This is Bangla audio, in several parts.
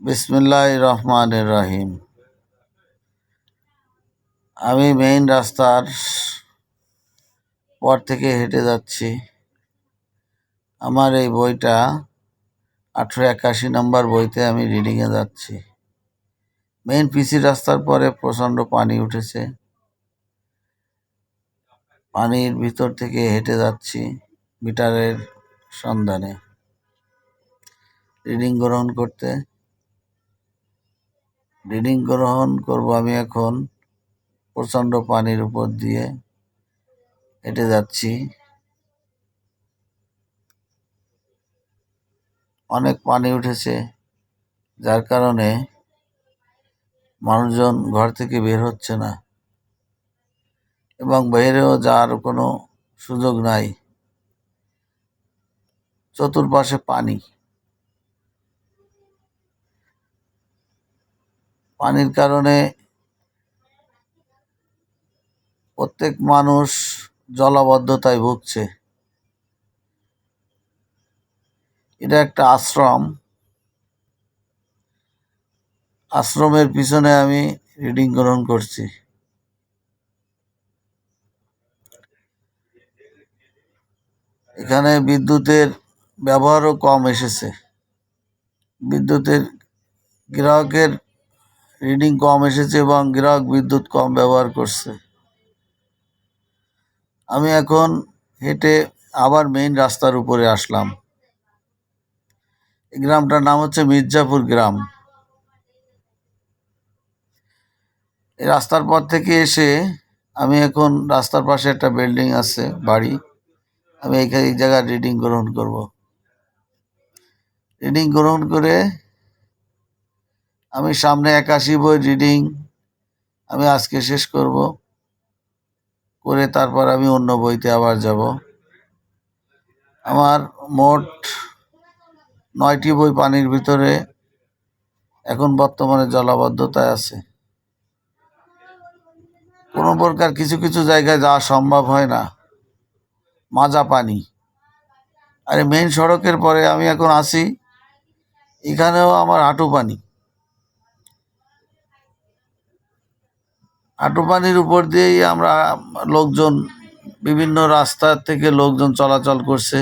বিসমিল্লাহ রহমান রহিম আমি মেইন রাস্তার পর থেকে হেঁটে যাচ্ছি। আমার এই বইটা আঠেরো একাশি নম্বর বইতে আমি রিডিংয়ে যাচ্ছি। মেইন পিসি রাস্তার পরে প্রচণ্ড পানি উঠেছে। পানির ভিতর থেকে হেঁটে যাচ্ছি মিটারের সন্ধানে। রিডিং গ্রহণ করতে। রিডিং গ্রহণ করব আমি এখন। প্রচণ্ড পানির উপর দিয়ে হেঁটে যাচ্ছি। অনেক পানি উঠেছে, যার কারণে মানুষজন ঘর থেকে বের হচ্ছে না এবং বাইরেও যাওয়ার কোনো সুযোগ নাই। চতুর্পাশে পানি। পানির কারণে প্রত্যেক মানুষ জলাবদ্ধতায় ভুগছে। এটা একটা আশ্রম। আশ্রমের পিছনে আমি রিডিং গ্রহণ করছি। এখানে বিদ্যুতের ব্যবহারও কম এসেছে। বিদ্যুতের গ্রাহকের রিডিং কম এসেছে এবং গ্রাহক বিদ্যুৎ কম ব্যবহার করছে। আমি এখন হেঁটে আবার মেইন রাস্তার উপরে আসলাম। এই গ্রামটার নাম হচ্ছে মির্জাপুর গ্রাম। এই রাস্তার পর থেকে এসে আমি এখন রাস্তার পাশে একটা বিল্ডিং আছে, বাড়ি। আমি এই জায়গায় রিডিং গ্রহণ করব। রিডিং গ্রহণ করে আমি সামনে একাশি বই রিডিং আমি আজকে শেষ করব। করে তারপর আমি অন্য বইতে আবার যাব। আমার মোট নয়টি বই পানির ভিতরে এখন বর্তমানে জলাবদ্ধতায় আছে। কোনো প্রকার কিছু কিছু জায়গায় যাওয়া সম্ভব হয় না। মাজা পানি। আর মেইন সড়কের পরে আমি এখন আসি এখানেও আমার হাঁটু পানি। হাঁটু পানির উপর দিয়েই আমরা লোকজন, বিভিন্ন রাস্তা থেকে লোকজন চলাচল করছে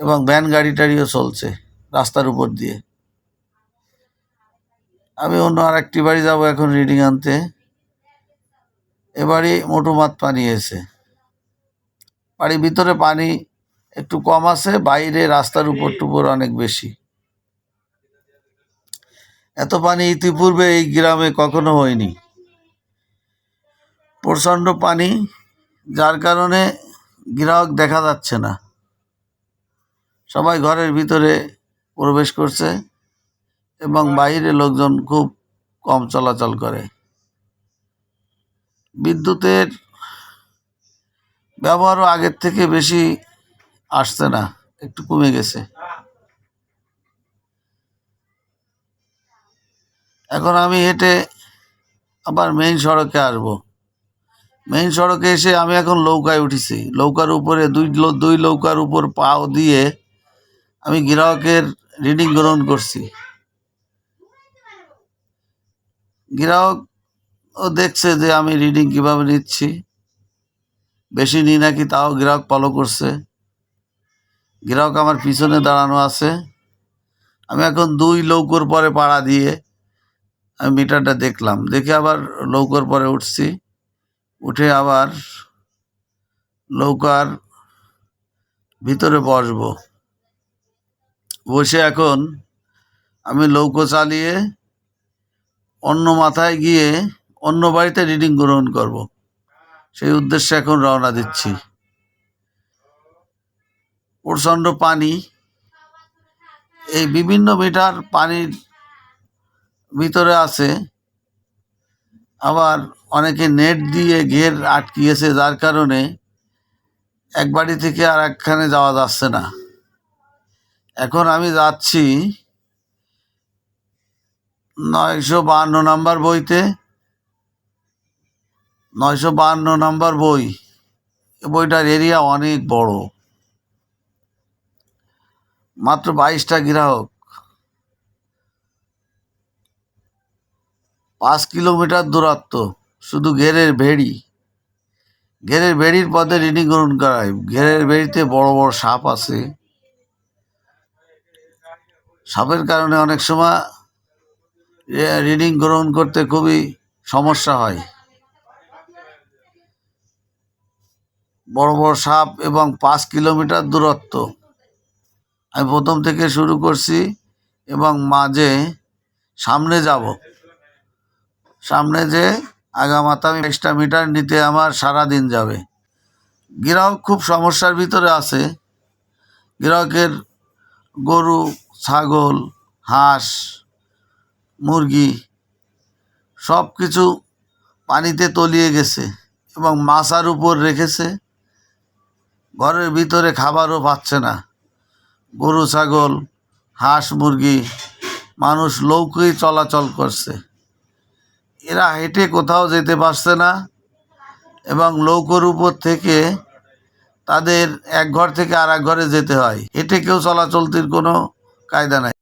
এবং ভ্যান গাড়ি টাড়িও চলছে রাস্তার উপর দিয়ে। আমি অন্য আর একটি বাড়ি যাব এখন রিডিং আনতে। এবারে মোটু মাত পানি এসে। বাড়ির ভিতরে পানি একটু কম আছে, বাইরে রাস্তার উপর টুপুর অনেক বেশি। এত পানি ইতিপূর্বে এই গ্রামে কখনো হয়নি। প্রচণ্ড পানি, যার কারণে গ্রাহক দেখা যাচ্ছে না। সবাই ঘরের ভিতরে প্রবেশ করছে এবং বাইরে লোকজন খুব কম চলাচল করে। বিদ্যুতের ব্যবহারও আগের থেকে বেশি আসছে না, একটু কমে গেছে। এখন আমি হেঁটে আবার মেইন সড়কে আসব। মেইন সড়কে এসে আমি এখন নৌকায় উঠেছি। নৌকার উপরে দুই দুই নৌকার উপর পাও দিয়ে আমি গ্রাহকের রিডিং গ্রহণ করছি। গ্রাহক ও দেখছে যে আমি রিডিং কীভাবে নিচ্ছি। বেশি নিই নাকি তাও গ্রাহক ফলো করছে। গ্রাহক আমার পিছনে দাঁড়ানো আছে। আমি এখন দুই লৌকোর পরে পাড়া দিয়ে আমি মিটারটা দেখলাম। দেখে আবার লৌকোর পরে উঠছি। উঠে আবার নৌকার ভিতরে বসবো। বসে এখন আমি নৌকো চালিয়ে অন্য মাথায় গিয়ে অন্য বাড়িতে রিডিং গ্রহণ করব। সেই উদ্দেশ্যে এখন রওনা দিচ্ছি। প্রচণ্ড পানি। এই বিভিন্ন মিটার পানির ভিতরে আছে। আবার অনেকে নেট দিয়ে ঘের আটকিয়েছে যার কারণে এক বাড়ি থেকে আর একখানে যাওয়া যাচ্ছে না। এখন আমি যাচ্ছি নয়শো বাহান্ন নাম্বার বইতে। নয়শো বাহান্ন নাম্বার বই। বইটার এরিয়া অনেক বড়। মাত্র বাইশটা গ্রাহক। পাঁচ কিলোমিটার দূরত্ব, শুধু ঘেরের ভেড়ি। ঘেরের ভেড়ির পথে রিডিং গ্রহণ করায় ঘেরের ভেড়িতে বড় বড় সাপ আছে। সাপের কারণে অনেক সময় রিডিং গ্রহণ করতে খুবই সমস্যা হয়। বড় বড় সাপ এবং পাঁচ কিলোমিটার দূরত্ব। আমি প্রথম থেকে শুরু করছি এবং মাঝে সামনে যাব। সামনে যে আগামাতা এক্সট্রা মিটার নিতে আমার সারা দিন যাবে। গ্রাহক খুব সমস্যার ভিতরে আছে। গ্রাহকের গরু, ছাগল, হাঁস, মুরগি সব কিছু পানিতে তলিয়ে গেছে এবং মাছার উপর রেখেছে। ঘরের ভিতরে খাবারও পাচ্ছে না। গরু, ছাগল, হাঁস, মুরগি মানুষ লৌকই চলাচল করছে। এরা হেঁটে কোথাও যেতে পারছে না এবং লৌকোর উপর থেকে তাদের এক ঘর থেকে আর এক ঘরে যেতে হয়। হেঁটে কেউ চলাচলতির কোনো কায়দা নাই।